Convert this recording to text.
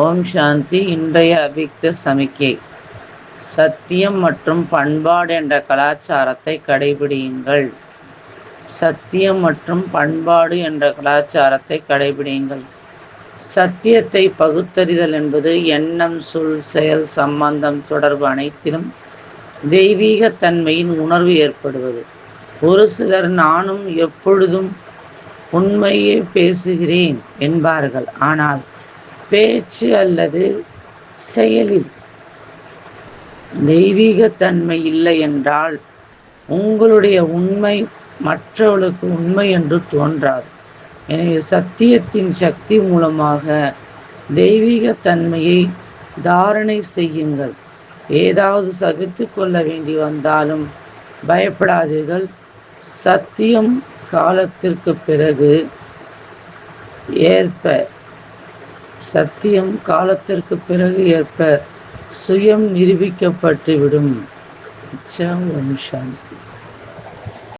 ஓம் சாந்தி இன்றைய அபிக்த சமிக்கை. சத்தியம் மற்றும் பண்பாடு என்ற கலாச்சாரத்தை கடைபிடியுங்கள். சத்தியம் மற்றும் பண்பாடு என்ற கலாச்சாரத்தை கடைபிடியுங்கள். சத்தியத்தை பகுத்தறிதல் என்பது எண்ணம் சொல் செயல் சம்பந்தம் தொடர்பு அனைத்திலும் தெய்வீக தன்மையின் உணர்வு ஏற்படுவது. ஒரு சிலர் நானும் எப்பொழுதும் உண்மையே பேசுகிறேன் என்பார்கள். ஆனால் பேச்சு அல்லது செயலில் தெய்வீகத்தன்மை இல்லை என்றால் உங்களுடைய உண்மை மற்றவர்களுக்கு உண்மை என்று தோன்றாது. எனவே சத்தியத்தின் சக்தி மூலமாக தெய்வீகத்தன்மையை தாரணை செய்யுங்கள். ஏதாவது சகித்து கொள்ள வேண்டி வந்தாலும் பயப்படாதீர்கள். சத்தியம் காலத்திற்கு பிறகு ஏற்ப சத்தியம் காலத்திற்கு பிறகு ஏற்ப சுயம் நிரூபிக்கப்பட்டுவிடும். ஓம் சாந்தி.